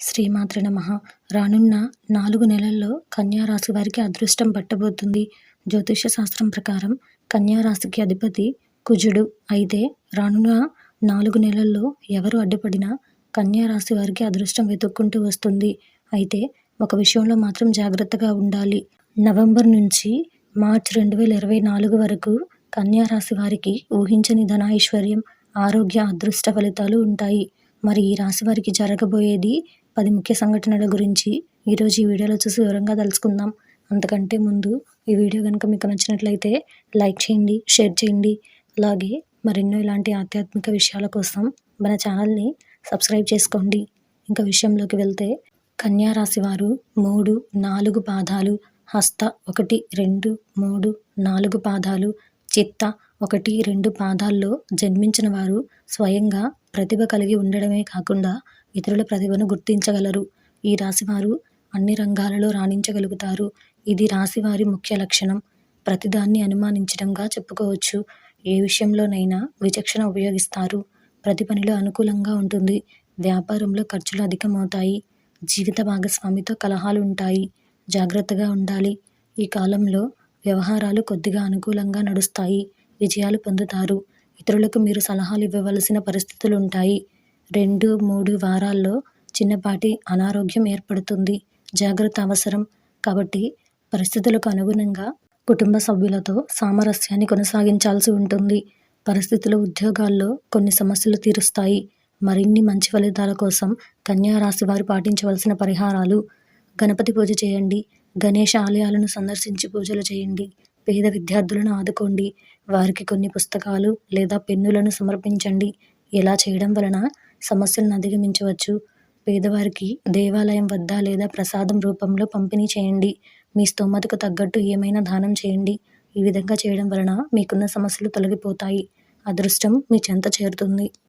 శ్రీమాత్ర నమ. రానున్న నాలుగు నెలల్లో కన్యారాశి వారికి అదృష్టం పట్టబోతుంది. జ్యోతిష శాస్త్రం ప్రకారం కన్యారాశికి అధిపతి కుజుడు. అయితే రానున్న నాలుగు నెలల్లో ఎవరు అడ్డుపడినా కన్యారాశి వారికి అదృష్టం వెతుక్కుంటూ వస్తుంది. అయితే ఒక విషయంలో మాత్రం జాగ్రత్తగా ఉండాలి. నవంబర్ నుంచి మార్చ్ రెండు వేల ఇరవై నాలుగు వరకు కన్యారాశి వారికి ఊహించని ధనాశ్వర్యం ఆరోగ్య అదృష్ట ఫలితాలు ఉంటాయి. మరి ఈ రాశి వారికి జరగబోయేది పది ముఖ్య సంఘటనల గురించి ఈరోజు ఈ వీడియోలో చూసి వివరంగా తెలుసుకుందాం. అంతకంటే ముందు ఈ వీడియో కనుక మీకు నచ్చినట్లయితే లైక్ చేయండి షేర్ చేయండి. అలాగే మరెన్నో ఇలాంటి ఆధ్యాత్మిక విషయాల కోసం మన ఛానల్ని సబ్స్క్రైబ్ చేసుకోండి. ఇంకా విషయంలోకి వెళ్తే కన్యా రాశి వారు మూడు నాలుగు పాదాలు హస్త ఒకటి రెండు మూడు నాలుగు పాదాలు చిత్త ఒకటి రెండు పాదాల్లో జన్మించిన వారు స్వయంగా ప్రతిభ కలిగి ఉండడమే కాకుండా ఇతరుల ప్రతిభను గుర్తించగలరు. ఈ రాశివారు అన్ని రంగాలలో రాణించగలుగుతారు. ఇది రాశివారి ముఖ్య లక్షణం. ప్రతిదాన్ని అనుమానించడంగా చెప్పుకోవచ్చు. ఏ విషయంలోనైనా విచక్షణ ఉపయోగిస్తారు. ప్రతి పనిలో అనుకూలంగా ఉంటుంది. వ్యాపారంలో ఖర్చులు అధికమవుతాయి. జీవిత భాగస్వామితో కలహాలు ఉంటాయి. జాగ్రత్తగా ఉండాలి. ఈ కాలంలో వ్యవహారాలు కొద్దిగా అనుకూలంగా నడుస్తాయి. విజయాలు పొందుతారు. ఇతరులకు మీరు సలహాలు ఇవ్వవలసిన పరిస్థితులు ఉంటాయి రెండు మూడు వారాల్లో చిన్నపాటి అనారోగ్యం ఏర్పడుతుంది. జాగ్రత్త అవసరం. కాబట్టి పరిస్థితులకు అనుగుణంగా కుటుంబ సభ్యులతో సామరస్యాన్ని కొనసాగించాల్సి ఉంటుంది. పరిస్థితులు ఉద్యోగాల్లో కొన్ని సమస్యలు తీరుస్తాయి. మరిన్ని మంచి ఫలితాల కోసం కన్యా రాశి వారు పాటించవలసిన పరిహారాలు. గణపతి పూజ చేయండి. గణేష ఆలయాలను సందర్శించి పూజలు చేయండి. పేద విద్యార్థులను ఆదుకోండి. వారికి కొన్ని పుస్తకాలు లేదా పెన్నులను సమర్పించండి. ఇలా చేయడం వలన సమస్యలను అధిగమించవచ్చు? పేదవారికి దేవాలయం వద్ద లేదా ప్రసాదం రూపంలో పంపిణీ చేయండి. మీ స్తోమతకు తగ్గట్టు ఏమైనా దానం చేయండి. ఈ విధంగా చేయడం వలన మీకున్న సమస్యలు తొలగిపోతాయి. అదృష్టం మీ చెంత చేరుతుంది.